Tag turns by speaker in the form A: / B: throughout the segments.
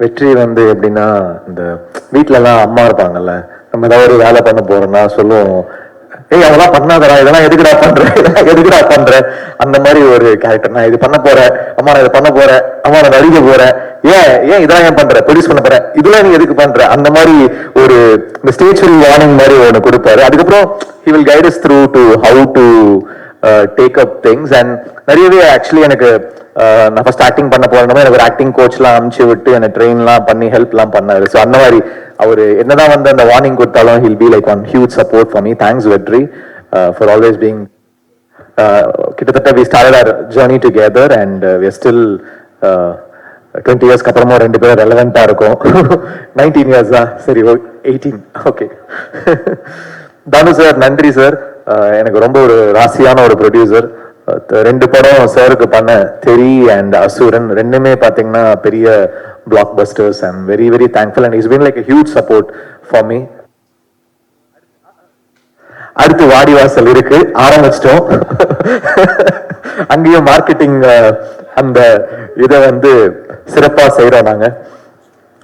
A: வெற்றி வந்து எப்படின்னா இந்த வீட்டிலலாம் அம்மா இருப்பாங்கல்ல நம்ம ஏதாவது ஒரு வேலை பண்ண போறோம்னா சொல்லுவோம் ஏய் அதெல்லாம் பண்ணாதடா இதெல்லாம் எதுக்குடா பண்ற இதெல்லாம் எதுக்குடா பண்ற? அந்த மாதிரி ஒரு கேரக்டர் நான் இது பண்ண போறேன் அம்மா நான் இதை பண்ண போறேன் அம்மா நான் நடிக்க போறேன் ஏன் ஏன் இதெல்லாம் ஏன் பண்ற? ப்ரொடியூஸ் பண்ண போறேன் இதெல்லாம் நீ எதுக்கு பண்ற? அந்த மாதிரி ஒரு இந்த ஸ்டேஜ் வார்னிங் மாதிரி ஒன்று கொடுப்பாரு. அதுக்கப்புறம் he will guides through to how to take up things and நிறையவே ஆக்சுவலி எனக்கு uh, நான் ஃபர்ஸ்ட் ஆக்டிங் பண்ண போறேன். எனக்கு ஒரு ஆக்டிங் கோச்லாம் அனுப்பிச்சு விட்டு என்னை ட்ரெயின்லாம் பண்ணி ஹெல்ப்லாம் பண்ணார். ஸோ அந்த மாதிரி அவர் என்னதான் வந்து அந்த வார்னிங் கொடுத்தாலும் he'll be like one huge support for me thanks Vetri for always being கிட்டத்தட்ட we start our journey together and we still twenty இயர்ஸ்க்கு அப்புறமா ரெண்டு பேரும் ரெலவெண்ட்டாக இருக்கும். நைன்டீன் இயர்ஸ் தான் சரி எயிட்டீன் ஓகே தனு சார் நன்றி சார் எனக்கு ரொம்ப ஒரு ராசியான ஒரு ப்ரொடியூசர் ரெண்டு படம் சாருக்கு பண்ண தெரி அண்ட் அசுரன் ரெண்டுமே பாத்தீங்கன்னா பெரிய blockbusters and very very thankful and is been like huge support for me அடுத்து வாடிவாசல் இருக்கு. ஆரம்பிச்சிட்டோம். அங்கேயும் மார்க்கெட்டிங் அந்த இதை வந்து சிறப்பா செய்கிறோம் நாங்க.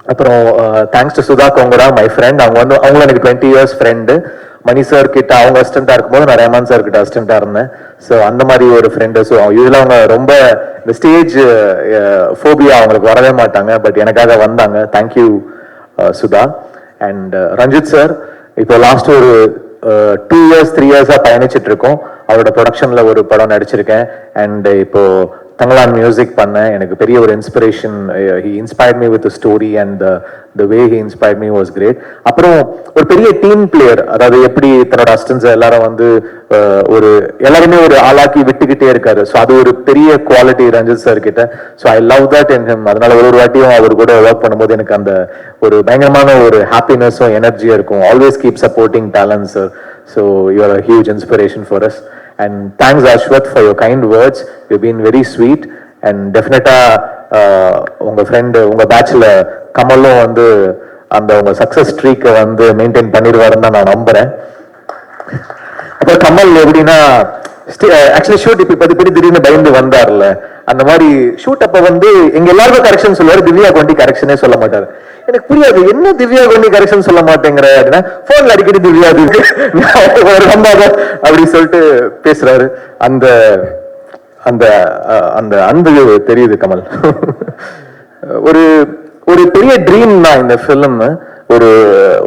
A: அப்புறம் thanks to Sudha Kongara my friend அவங்க வந்து அவங்களும் எனக்கு twenty years friend Mani sir கிட்ட அவங்க அசிஸ்டண்டா இருக்கும்போது நான் ரஹ்மான் சார் கிட்ட அசிஸ்டண்டா இருந்தேன். ஸோ அந்த மாதிரி ஒரு ஃப்ரெண்டு ஸோ இதுல அவங்க ரொம்ப இந்த ஸ்டேஜ் ஃபோபியா அவங்களுக்கு வரவே மாட்டாங்க. பட் எனக்காக வந்தாங்க. Thank you Sudha. And Ranjith sir இப்போ லாஸ்ட் ஒரு டூ இயர்ஸ் த்ரீ இயர்ஸாக பயணிச்சுட்டு இருக்கோம். அவரோட ப்ரொடக்ஷனில் ஒரு படம் நடிச்சிருக்கேன். அண்ட் இப்போ தங்கலான் மியூசிக் பண்ணேன். எனக்கு பெரிய ஒரு inspiration he inspired me with story and the way he inspired me was great அப்புறம் ஒரு பெரிய டீம் பிளேயர் அதாவது எப்படி தன்னோட அஸ்டன்ஸ் எல்லாரும் வந்து ஒரு எல்லாருமே ஒரு ஆளாக்கி விட்டுக்கிட்டே இருக்காரு. ஸோ அது ஒரு பெரிய குவாலிட்டி ரஞ்சித் சார் கிட்ட. So I love that in him அதனால ஒரு ஒரு வாட்டியும் அவர் கூட ஒர்க் பண்ணும்போது எனக்கு அந்த ஒரு பயங்கரமான ஒரு ஹாப்பினஸும் எனர்ஜியும் இருக்கும். Always keep supporting talent sir so you're a huge inspiration for us and thanks Ashwath for your kind words you been very sweet and டெஃபினட்டாக உங்கள் ஃப்ரெண்டு உங்கள் பேட்சில் கமலும் வந்து அந்த உங்கள் சக்ஸஸ் ஸ்ட்ரீக்கை வந்து மெயின்டைன் பண்ணிடுவாருன்னு தான் நான் நம்புறேன். அப்புறம் கமல் எப்படின்னா ஆக்சுவலி ஷூட் இப்போ பதி படி திடீர்னு பயந்து வந்தார்ல. அந்த மாதிரி ஷூட் அப்ப வந்து எங்க எல்லாருக்கும் கரெக்ஷன் சொல்லுவாரு திவ்யா கொண்டி கரெக்ஷனே சொல்ல மாட்டாரு. எனக்கு புரியாது என்ன திவ்யா கொண்டி கரெக்ஷன் சொல்ல மாட்டேங்கிற அப்படின்னா போன்ல அடிக்கடி திவ்யா திவ்யா ஒரு நம்பாத அப்படி சொல்லிட்டு பேசுறாரு. அந்த அந்த அந்த அன்பு தெரியுது கமல். ஒரு ஒரு பெரிய ட்ரீம் தான் இந்த ஃபிலிம் ஒரு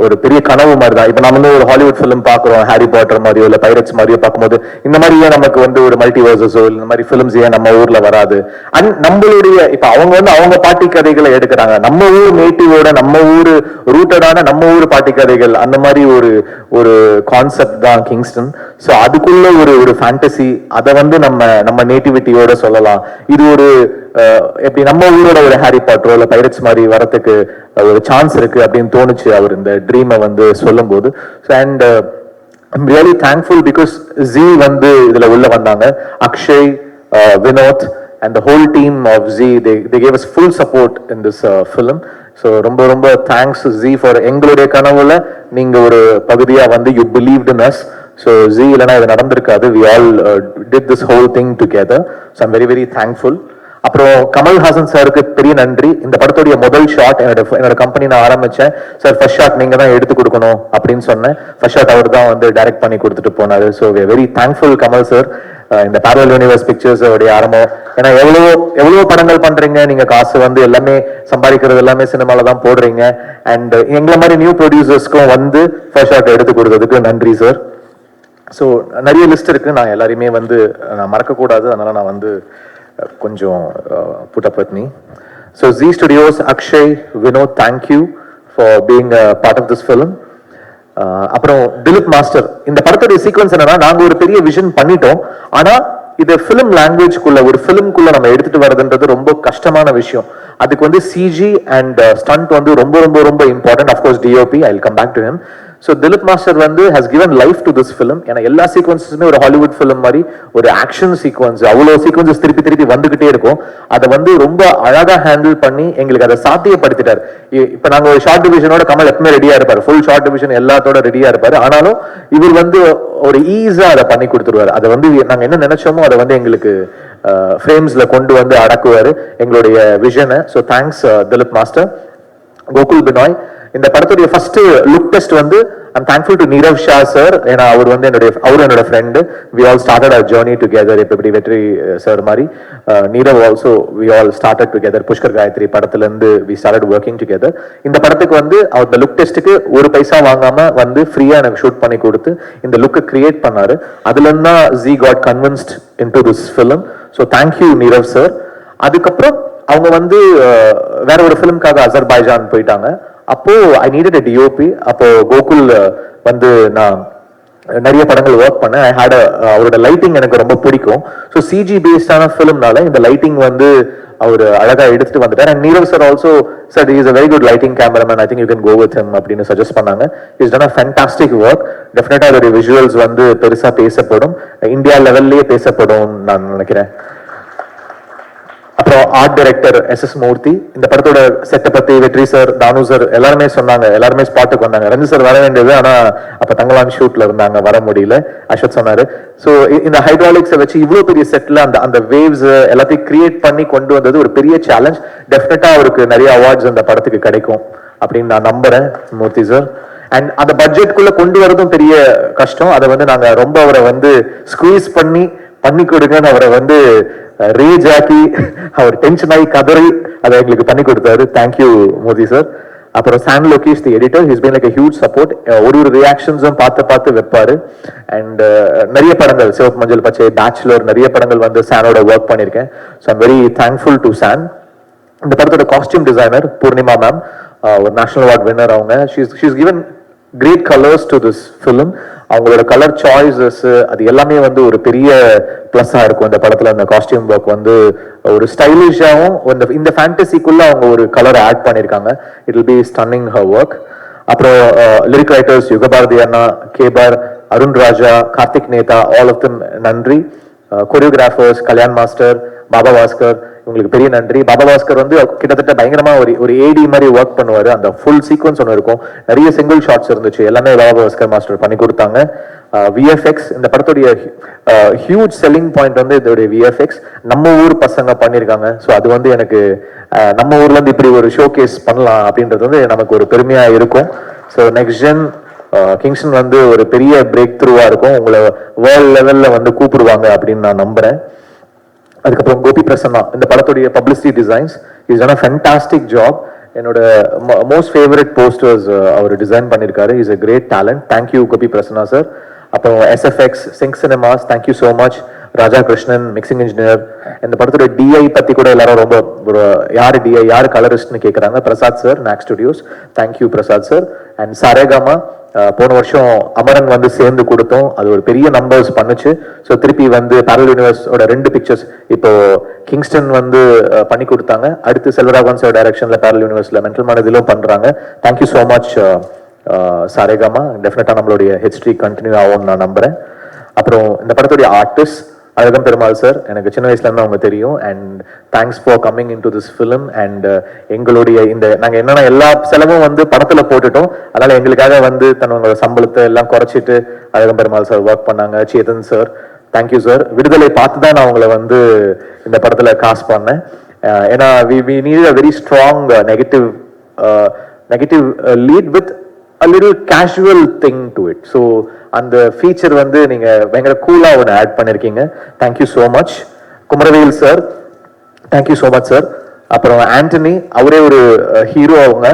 A: ஒரு பெரிய கனவு மாதிரி தான் இப்போ நம்ம வந்து ஒரு ஹாலிவுட் ஃபிலிம் பார்க்குறோம் ஹாரி பாட்டர் மாதிரியோ இல்லை பைரட்ஸ் மாதிரியோ பார்க்கும்போது இந்த மாதிரி ஏன் நமக்கு வந்து ஒரு மல்டிவர்சஸோ இந்த மாதிரி ஃபிலிம்ஸ் ஏன் நம்ம ஊரில் வராது? அண்ட் நம்மளுடைய இப்போ அவங்க வந்து அவங்க பாட்டி கதைகளை எடுக்கிறாங்க. நம்ம ஊர் நேட்டிவோட நம்ம ஊர் ரூட்டடான நம்ம ஊர் பாட்டி கதைகள் அந்த மாதிரி ஒரு ஒரு கான்செப்ட் தான் கிங்ஸ்டன் ஸோ அதுக்குள்ள ஒரு ஒரு ஃபேண்டசி அதை வந்து நம்ம நம்ம நேட்டிவிட்டியோட சொல்லலாம். இது ஒரு எப்படி நம்ம ஊரோட ஒரு ஹாரி பாட்டரோ இல்லை பைரட்ஸ் மாதிரி வரத்துக்கு ஒரு சான்ஸ் இருக்கு அப்படின்னு தோணுச்சு அவர் இந்த ட்ரீமை வந்து சொல்லும்போது. So and I'm really thankful because Zee வந்து இதில் உள்ள வந்தாங்க. Akshay Vinod and the whole team of Zee they they gave us full support in this film so ரொம்ப ரொம்ப தேங்க்ஸ் ஜி ஃபார் எங்களுடைய கனவுல நீங்க ஒரு பகுதியா வந்து you believe in us so Zee இல்லைனா இது நடந்திருக்காது. We all did this whole thing together so I'm very very thankful அப்புறம் கமல்ஹாசன் சாருக்கு பெரிய நன்றி. இந்த படத்துடைய முதல் ஷாட் என்னோட என்னோட கம்பெனி நான் ஆரம்பிச்சேன். சார் ஃபர்ஸ்ட் ஷாட் நீங்க தான் எடுத்து கொடுக்கணும் அப்படின்னு சொன்னேன். ஃபர்ஸ்ட் ஷாட் அவர் தான் வந்து டைரக்ட் பண்ணி கொடுத்துட்டு போனாரு. So very thankful Kamal sir இந்த பேரல் யூனிவர்ஸ் பிக்சர்ஸ் உடைய ஆரம்பம். ஏன்னா எவ்வளவோ எவ்வளவோ படங்கள் பண்றீங்க. நீங்க காசு வந்து எல்லாமே சம்பாதிக்கிறது எல்லாமே சினிமால தான் போடுறீங்க. அண்ட் எங்களை மாதிரி நியூ ப்ரொடியூசர்ஸ்க்கும் வந்து ஃபர்ஸ்ட் ஷாட் எடுத்து கொடுத்ததுக்கு நன்றி சார் ஸோ நிறைய லிஸ்ட் இருக்கு. நான் எல்லாரையுமே வந்து நான் மறக்கக்கூடாது. அதனால நான் வந்து கொஞ்சம் put up with me so Zee studios Akshay Vinod thank you for being part of this film அப்புறம் திலீப் மாஸ்டர் இந்த படத்துடைய சீக்வன்ஸ் என்னன்னா நாங்க ஒரு பெரிய விஷன் பண்ணிட்டோம். ஆனா இதை ஃபிலிம் லாங்குவேஜ்க்குள்ள ஒரு ஃபிலிம்குள்ள நம்ம எடுத்துட்டு வரதுன்றது ரொம்ப கஷ்டமான விஷயம். அதுக்கு வந்து சிஜி அண்ட் ஸ்டண்ட் வந்து ரொம்ப ரொம்ப ரொம்ப important of course DOP I come back to him so Dilip master வந்து has given life to this film ஏன்னா எல்லா சீக்வன்ஸஸுமே ஒரு ஹாலிவுட் ஃபிலிம் மாதிரி ஒரு ஆக்ஷன் சீக்வன்ஸ் அவ்வளோ சீக்வன்சஸ் திருப்பி திருப்பி வந்துகிட்டே இருக்கும். அதை வந்து ரொம்ப அழகாக ஹேண்டில் பண்ணி எங்களுக்கு அதை சாத்தியப்படுத்திட்டார். இப்போ நாங்கள் ஒரு ஷார்ட் டிவிஷனோட கமல் எப்பவுமே ரெடியாக இருப்பார். ஃபுல் ஷார்ட் டிவிஷன் எல்லாத்தோட ரெடியாக இருப்பார். ஆனாலும் இவர் வந்து ஒரு ஈஸியாக அதை பண்ணி கொடுத்துருவாரு. அதை வந்து நாங்கள் என்ன நினைச்சோமோ அதை வந்து எங்களுக்கு ஃப்ரேம்ஸில் கொண்டு வந்து அடக்குவார் எங்களுடைய விஷனை so thanks Dilip master Gokul Binoy இந்த படத்துடைய ஃபர்ஸ்ட் லுக் டெஸ்ட் வந்து I'm thankful to Nirav Shah sir ஏன்னா அவர் வந்து என்னுடைய அவர் என்னோட friend we all started a journey together இப்போ இப்படி வெற்றி சார் மாதிரி. Nirav also we all started together Pushkar Gayathri படத்துலேருந்து வி ஸ்டார்டட் ஒர்க்கிங் டுகெதர் இந்த படத்துக்கு வந்து அவர் லுக் டெஸ்ட்டுக்கு ஒரு பைசா வாங்காமல் வந்து ஃப்ரீயாக எனக்கு ஷூட் பண்ணி கொடுத்து இந்த லுக்கை கிரியேட் பண்ணார். அதுலேருந்து தான் Zee got convinced in to this film so thank you Nirav sir அதுக்கப்புறம் அவங்க வந்து வேற ஒரு ஃபிலிம்காக அசர்பாய்ஜான் போயிட்டாங்க. அப்போ ஐ நீடட் அ டிஓபி அப்போ கோகுல் uh, வந்து நான் uh, நிறைய படங்கள் ஒர்க் பண்ணேன். ஐ ஹேட் uh, அவரோட லைட்டிங் எனக்கு ரொம்ப பிடிக்கும். ஸோ சிஜி பேஸ்டான ஃபிலிம்னால இந்த லைட்டிங் வந்து அவர் அழகா எடுத்துட்டு வந்துட்டார். And Nirav sir also sir is a very good lighting cameraman I think you can go with him அப்படின்னு சஜஸ்ட் பண்ணாங்க. Is done a fantastic work டெஃபினட்டா அதோடைய விஷுவல்ஸ் வந்து பெருசா பேசப்படும். இந்தியா லெவல்லையே பேசப்படும் நான் நினைக்கிறேன். அப்புறம் art director S S Murthy இந்த படத்தோட செட்டை பத்தி வெற்றி சார் தானு சார் எல்லாருமே சொன்னாங்க எல்லாருமே ஸ்பாட்டுக்கு வந்தாங்க. ரஞ்சி சார் வர வேண்டியது ஆனா அப்ப தங்கலான் ஷூட்ல இருந்தாங்க வர முடியல. அஸ்வத் சொன்னாரு. ஸோ இந்த ஹைட்ராலிக்ஸை வச்சு இவ்வளவு பெரிய செட்ல அந்த அந்த வேவ்ஸ் எல்லாத்தையும் கிரியேட் பண்ணி கொண்டு வந்தது ஒரு பெரிய சேலஞ்ச் டெஃபினட்டா அவருக்கு நிறைய அவார்ட்ஸ் அந்த படத்துக்கு கிடைக்கும் அப்படின்னு நான் நம்புறேன் மூர்த்தி சார் அண்ட் அந்த பட்ஜெட்குள்ள கொண்டு வரதும் பெரிய கஷ்டம். அதை வந்து நாங்க ரொம்ப அவரை வந்து ஸ்குவீஸ் பண்ணி பண்ணி கொடுங்கன்னு அவரை வந்து ரேஜ் ஆக்கி அவர் டென்ஷன் ஆகி கதறி அதை எங்களுக்கு பண்ணி கொடுத்தாரு. தேங்க்யூ மோதி சார் அப்புறம் San Lokesh the editor his been like huge support ஒரு ஒரு ரியாக்ஷன்ஸும் பார்த்து பார்த்து வைப்பாரு. அண்ட் நிறைய படங்கள் சிவப்பு மஞ்சள் பச்சை பேச்சுலர் நிறைய படங்கள் வந்து சானோட ஒர்க் பண்ணியிருக்கேன். So I'm very thankful to San இந்த படத்தோட காஸ்டியூம் டிசைனர் பூர்ணிமா மேம் ஒரு நேஷனல் அவார்ட் வின்னர் அவங்க. She's given great colours to this film அவங்களோட கலர் சாய்ஸஸ் அது எல்லாமே வந்து ஒரு பெரிய ப்ளஸ்ஸாக இருக்கும். இந்த படத்துல அந்த காஸ்டியூம் ஒர்க் வந்து ஒரு ஸ்டைலிஷாகவும் இந்த இந்த ஃபேண்டசிக்குள்ள அவங்க ஒரு கலர் ஆட் பண்ணியிருக்காங்க it will be stunning her work அப்புறம் uh, லிரிக் ரைட்டர்ஸ் யுகபாரதி அண்ணா Chebar Arun Raja Karthik Netha all of them நன்றி. Uh, choreographers Kalyan master Baba Bhaskar உங்களுக்கு பெரிய நன்றி. பாபா பாஸ்கர் வந்து கிட்டத்தட்ட பயங்கரமா ஒரு ஒரு ஏடி மாதிரி ஒர்க் பண்ணுவாரு. அந்த ஃபுல் சீக்வன்ஸ் ஒன்று இருக்கும். நிறைய சிங்கிள் ஷாட்ஸ் இருந்துச்சு. எல்லாமே பாபா பாஸ்கர் மாஸ்டர் பண்ணி கொடுத்தாங்க. விஎஃப்எக்ஸ் இந்த படத்துடைய ஹியூஜ் செல்லிங் பாயிண்ட் வந்து இதோடைய விஎஃப்எக்ஸ் நம்ம ஊர் பசங்க பண்ணியிருக்காங்க ஸோ அது வந்து எனக்கு நம்ம ஊர்ல இருந்து இப்படி ஒரு ஷோ கேஸ் பண்ணலாம் அப்படின்றது வந்து நமக்கு ஒரு பெருமையா இருக்கும். ஸோ நெக்ஸ்ட் ஜென் கிங்ஸ்டன் வந்து ஒரு பெரிய பிரேக் த்ரூவா இருக்கும். உங்களை வேர்ல்ட் லெவல்ல வந்து கூப்பிடுவாங்க அப்படின்னு நான் நம்புறேன். அதுக்கப்புறம் கோபி பிரசன்னா இந்த படத்துடைய publicity designs is a fantastic job என்னோட மோஸ்ட் ஃபேவரட் போஸ்டர்ஸ் அவர் டிசைன் பண்ணியிருக்காரு is a great talent thank you Gopi Prasanna sir அப்புறம் SFX sync cinemas thank you so much Raja Krishnan mixing engineer இந்த படத்தோட டிஐ பத்தி கூட எல்லாரும் ரொம்ப ஒரு யார் டிஐ யார் கலரிஸ்ட்னு கேட்குறாங்க Prasad sir knack studios thank you Prasad sir and Saregama போன வருஷம் அமரன் வந்து சேர்ந்து கொடுத்தோம். அது ஒரு பெரிய நம்பர்ஸ் பண்ணுச்சு. ஸோ திருப்பி வந்து பேரல் யூனிவர்ஸோட ரெண்டு பிக்சர்ஸ் இப்போ கிங்ஸ்டன் வந்து பண்ணி கொடுத்தாங்க. அடுத்து செல்வராகவன் சார் டைரக்ஷன்ல பேரல் யூனிவர்ஸ்ல மென்டல் மனதிலும் பண்றாங்க. தேங்க்யூ ஸோ மச் சாரேகாமா டெஃபினட்டா நம்மளுடைய ஹிஸ்டரி கண்டினியூ ஆகும்னு நான் நம்புறேன். அப்புறம் இந்த படத்துடைய ஆர்டிஸ்ட் அழகம் பெருமாள் சார் எனக்கு சின்ன வயசுல இருந்து அவங்க தெரியும். And thanks for coming in to this film and எங்களுடைய இந்த நாங்க என்னன்னா எல்லா செலவும் வந்து படத்துல போட்டுட்டோம். அதனால எங்களுக்காக வந்து தன்னோட சம்பளத்தை எல்லாம் குறைச்சிட்டு அழகம் பெருமாள் சார் ஒர்க் பண்ணாங்க. சேதன் சார் தேங்க்யூ சார் விடுதலை பார்த்து தான் நான் அவங்கள வந்து இந்த படத்துல காசு பண்ணேன். Uh, ஏன்னா we we need a very strong negative negative lead with a little casual thing to it so அந்த ஃபீச்சர் வந்து நீங்கள் பயங்கர கூலாக ஒன்று ஆட் பண்ணிருக்கீங்க. Thank you so much Kumaravel sir thank you so much sir அப்புறம் ஆண்டனி அவரே ஒரு ஹீரோ அவங்க.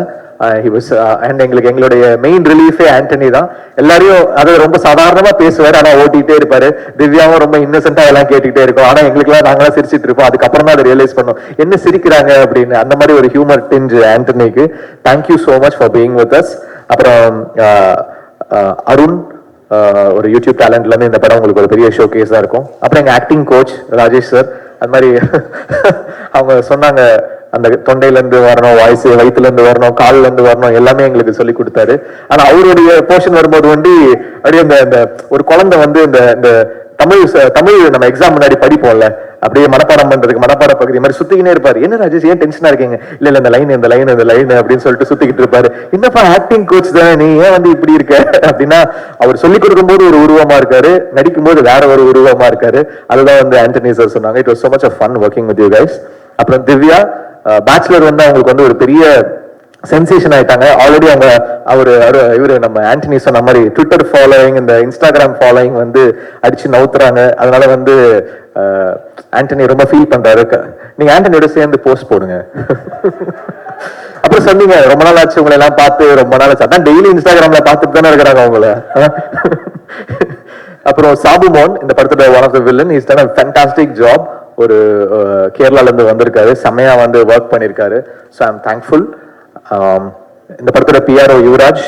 A: அண்ட் எங்களுக்கு எங்களுடைய மெயின் ரிலீஃபே ஆண்டனி தான். எல்லாரையும் அதை ரொம்ப சாதாரணமா பேசுவார் ஆனா ஓட்டிகிட்டே இருப்பாரு. திவ்யாவும் ரொம்ப இன்னசென்ட்டா எல்லாம் கேட்டுக்கிட்டே இருக்கும். ஆனா எங்களுக்குலாம் நாங்களாம் சிரிச்சிட்டு இருப்போம். அதுக்கப்புறம் தான் அதை ரியலைஸ் பண்ணோம் என்ன சிரிக்கிறாங்க அப்படின்னு அந்த மாதிரி ஒரு humour tinge ஆண்டனிக்கு. Thank you so much for being with us அப்புறம் அருண் ஒரு யூடியூப் டேலண்ட்லேருந்து இந்த படம் உங்களுக்கு ஒரு பெரிய ஷோ கேஸா இருக்கும். அப்புறம் எங்கள் ஆக்டிங் கோச் ராஜேஷ் சார் அது மாதிரி அவங்க சொன்னாங்க அந்த தொண்டையிலேருந்து வரணும் வாய்ஸ் வயிற்றுலேருந்து வரணும் கால்லேருந்து வரணும் எல்லாமே எங்களுக்கு சொல்லி கொடுத்தாரு. ஆனால் அவருடைய போர்ஷன் வரும்போது வந்து அப்படியே அந்த இந்த ஒரு குழந்தை வந்து இந்த இந்த தமிழ் தமிழ் நம்ம எக்ஸாம் முன்னாடி படிப்போம்ல அப்படியே மனப்பாடம் பண்றதுக்கு மனப்பாட பகுதி மாதிரி சுத்திக்கினே இருப்பாரு. என்ன ராஜேஷ் ஏன் டென்ஷனா இருக்கீங்க? இல்ல இல்ல இந்த லைன் இந்த லைன் இந்த லைன் அப்படின்னு சொல்லிட்டு சுத்திக்கிட்டு இருப்பாரு. என்னப்பா ஆக்டிங் கோச் தானே நீ ஏன் வந்து இப்படி இருக்க? அப்படின்னா அவர் சொல்லி கொடுக்கும்போது ஒரு உருவமா இருக்காரு. நடிக்கும்போது வேற ஒரு உருவமா இருக்காரு. அதுதான் வந்து ஆண்டனி சார் சொன்னாங்க. It was so much fun working with you guys அப்புறம் திவ்யா பேச்சுலர் வந்து அவங்களுக்கு வந்து ஒரு பெரிய சென்சேஷன் ஆயிட்டாங்க. ஆல்ரெடி அவங்க அவர் இவர் இவரு நம்ம ஆண்டனி சொன்ன மாதிரி ட்விட்டர் ஃபாலோயிங் இந்த இன்ஸ்டாகிராம் ஃபாலோயிங் வந்து அடிச்சு நவுத்துறாங்க. அதனால வந்து ஆண்டனி ரொம்ப ஃபீல் பண்றாரு. நீங்க ஆண்டனியோட சேர்ந்து போஸ்ட் போடுங்க. அப்புறம் சொன்னீங்க ரொம்ப நாள் ஆச்சு உங்களை எல்லாம் பார்த்து ரொம்ப நாள் ஆச்சு. அதான் டெய்லி இன்ஸ்டாகிராம்ல பார்த்துட்டு தானே இருக்கிறாங்க அவங்கள. அப்புறம் சாபுமோன் இந்த படத்தோட one of the villain is done fantastic job ஒரு கேரளால இருந்து வந்திருக்காரு. செமையா வந்து ஒர்க் பண்ணிருக்காரு. ஸோ ஐம் தேங்க்ஃபுல் இந்த படத்தோட பிஆர்ஓ யுவராஜ்.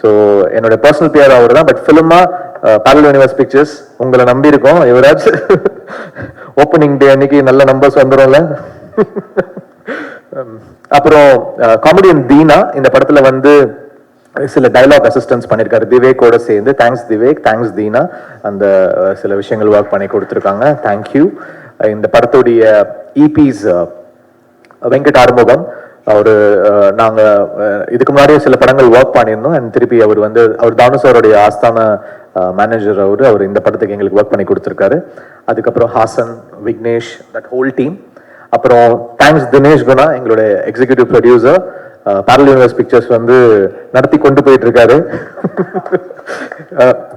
A: ஸோ என்னோட பர்சனல் பிஆர் அவர் தான் பட் ஃபிலிமா பேரல் யூனிவர்ஸ் பிக்சர்ஸ் உங்களை நம்பி இருக்கோம் யுவராஜ். ஓப்பனிங் டே அன்னைக்கு நல்ல நம்பர்ஸ் வந்துடும்ல அப்புறம் காமெடியன் தீனா இந்த படத்துல வந்து சில டைலாக் அசிஸ்டன்ஸ் பண்ணியிருக்காரு திவேக்கோட சேர்ந்து தேங்க்ஸ் திவேக் தேங்க்ஸ் தீனா. அந்த சில விஷயங்கள் ஒர்க் பண்ணி கொடுத்துருக்காங்க. தேங்க்யூ இந்த படத்துடைய e இபிஸ் வெங்கட் ஆறுமுகம் அவர் நாங்கள் நாங்க இதுக்கு முன்னாடியே சில படங்கள் ஒர்க் பண்ணியிருந்தோம். அண்ட் திருப்பி அவர் வந்து அவர் தானுசாரோடைய ஆஸ்தான மேனேஜர் அவர் அவர் இந்த படத்துக்கு எங்களுக்கு ஒர்க் பண்ணி கொடுத்துருக்காரு. அதுக்கப்புறம் Hasan Vignesh that whole team அப்புறம் தேங்க்ஸ் தினேஷ் குணா எங்களுடைய executive producer barrel universe pictures வந்து நடத்தி கொண்டு போயிட்டு இருக்காரு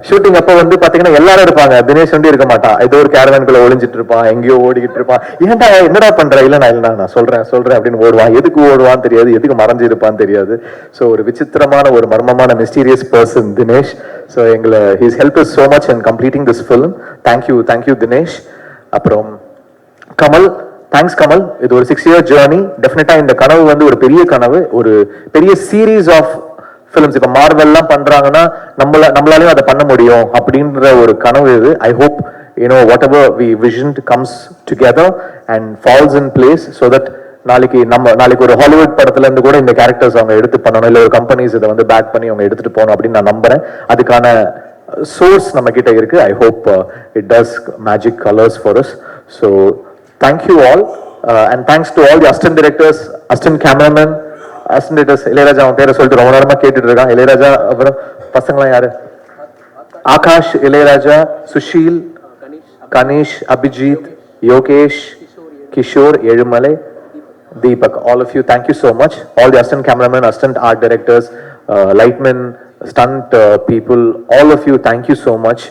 A: ஷூட்டிங் அப்போ வந்து பாத்தீங்கன்னா எல்லாரும் இருப்பாங்க தினேஷ் வந்து இருக்க மாட்டான். ஏதோ ஒரு கேரவான்குள்ள ஒளிஞ்சிட்டு இருப்பான். எங்கேயோ ஓடிக்கிட்டு இருப்பான். ஏன்டா என்னடா பண்ற? இல்ல நான் இல்ல நான் சொல்றேன் சொல்றேன் அப்படின்னு ஓடுவான். எதுக்கு ஓடுவான்னு தெரியாது. எதுக்கு மறைஞ்சு இருப்பான்னு தெரியாது. ஸோ ஒரு விசித்திரமான ஒரு மர்மமான மிஸ்டீரியஸ் பர்சன் தினேஷ். ஸோ எங்களை he's help is so much in completing this film thank you thank you Dinesh. அப்புறம் கமல். தேங்க்ஸ் கமல் இது ஒரு சிக்ஸ் இயர் ஜேர்னி டெஃபினட்டா இந்த கனவு வந்து ஒரு பெரிய கனவு. ஒரு பெரிய சீரீஸ் ஆஃப் ஃபிலிம்ஸ் இப்போ மார்வெல்லாம் பண்றாங்கன்னா நம்மள நம்மளாலையும் அதை பண்ண முடியும் அப்படின்ற ஒரு கனவு இது. I hope you know whatever we vision comes together and falls in place so that நாளைக்கு நம்ம நாளைக்கு ஒரு ஹாலிவுட் படத்துல இருந்து கூட இந்த கேரக்டர்ஸ் அவங்க எடுத்து பண்ணணும். இல்லை ஒரு கம்பெனிஸ் இதை வந்து பேக் பண்ணி அவங்க எடுத்துட்டு போகணும் அப்படின்னு நான் நம்புறேன். அதுக்கான சோர்ஸ் நம்ம கிட்ட இருக்கு I hope it does magic colours for us so thank you all and thanks to all the assistant directors assistant cameraman assistant directors Ilaiyaraaja அவன் பேரை சொல்லிட்டு ரொம்ப நேரமா கேட்டுட்டு இருக்கான். இளையராஜா அப்புறம் பசங்களாம் யாரு? Akash Ilaiyaraaja Sushil Ganesh Abhijith Yogesh Kishore Ezhumalai Deepak all of you thank you so much all the the cameraman cameramen, art directors lightmen stunt people all of you thank you so much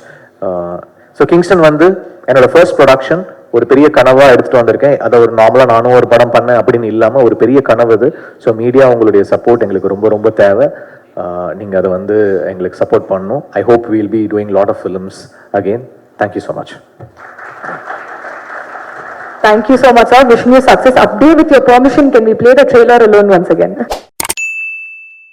A: so Kingston வந்து என்னோட first production ஒரு பெரிய கனவா எடுத்துட்டு வந்திருக்கேன். அதை ஒரு நார்மலா நானும் ஒரு படம் பண்ணேன் அப்படின்னு இல்லாம ஒரு பெரிய கனவு இது ஸோ மீடியா உங்களுடைய சப்போர்ட் எங்களுக்கு ரொம்ப ரொம்ப தேவை. நீங்கள் நீங்க அதை வந்து எங்களுக்கு சப்போர்ட் பண்ணணும். I hope we'll be doing lot of films again thank you so much
B: Thank you so much, sir. Wishing you success. Update with your permission, can we play the trailer alone once again?